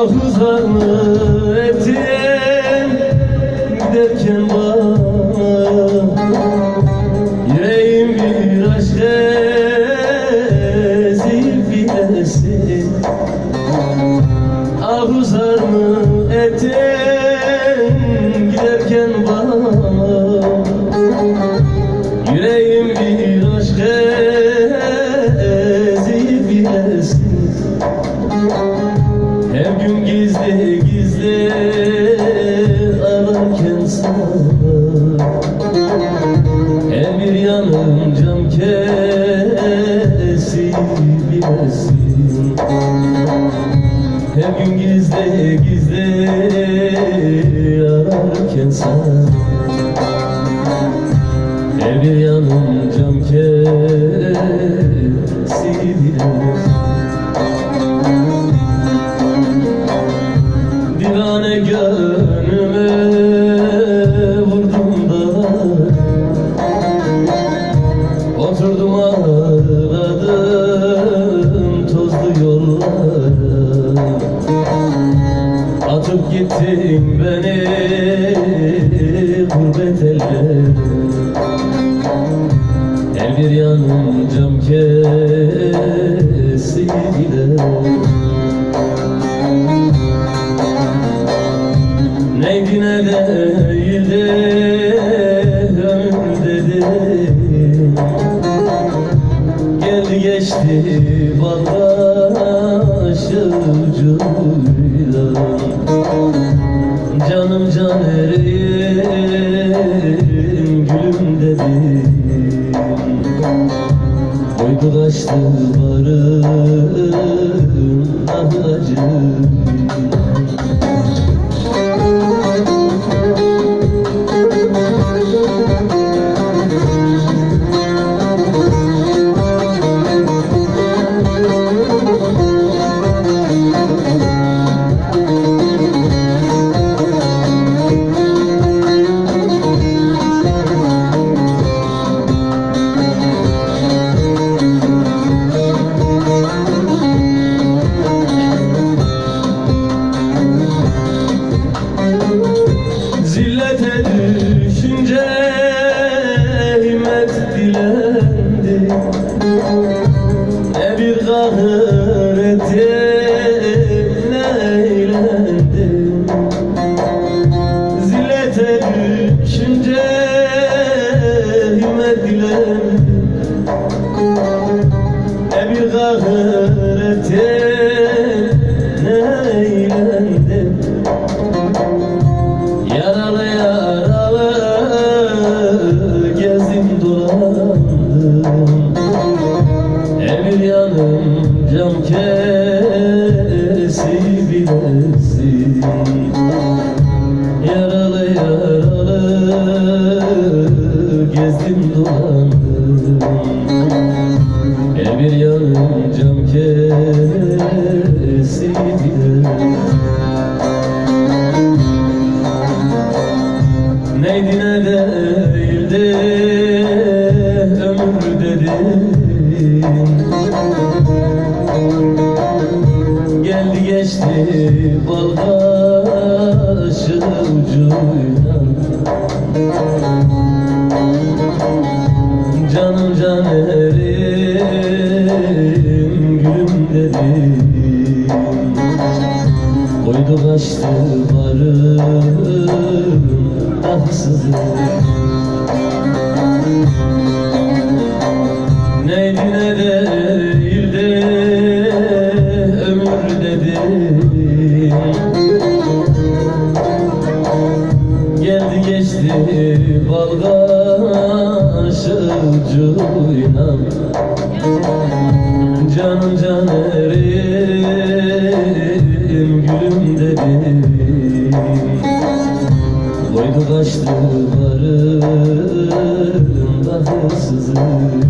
Uzanı etim giderken bana bir aşk ezip bilesin etim giderken gizli gizli ararken sana. Her bir yanım cam kesip bilesin Her gün gizli gizli ararken sana gittin beni gurbet ellere Her bir yanım cam kesilir Neydi ne değildi ömür dedim Geldi geçti Barın ah acı Amén. Yaralı gezdim dolandım. Her bir yanım kaşı ucuyla Canım canerim gülüm dedim. Koydu kaçtı varım Neydi balgaşı ucuyla Canım canerim gülüm dedim. Koydu kaçtı varım da hırsızım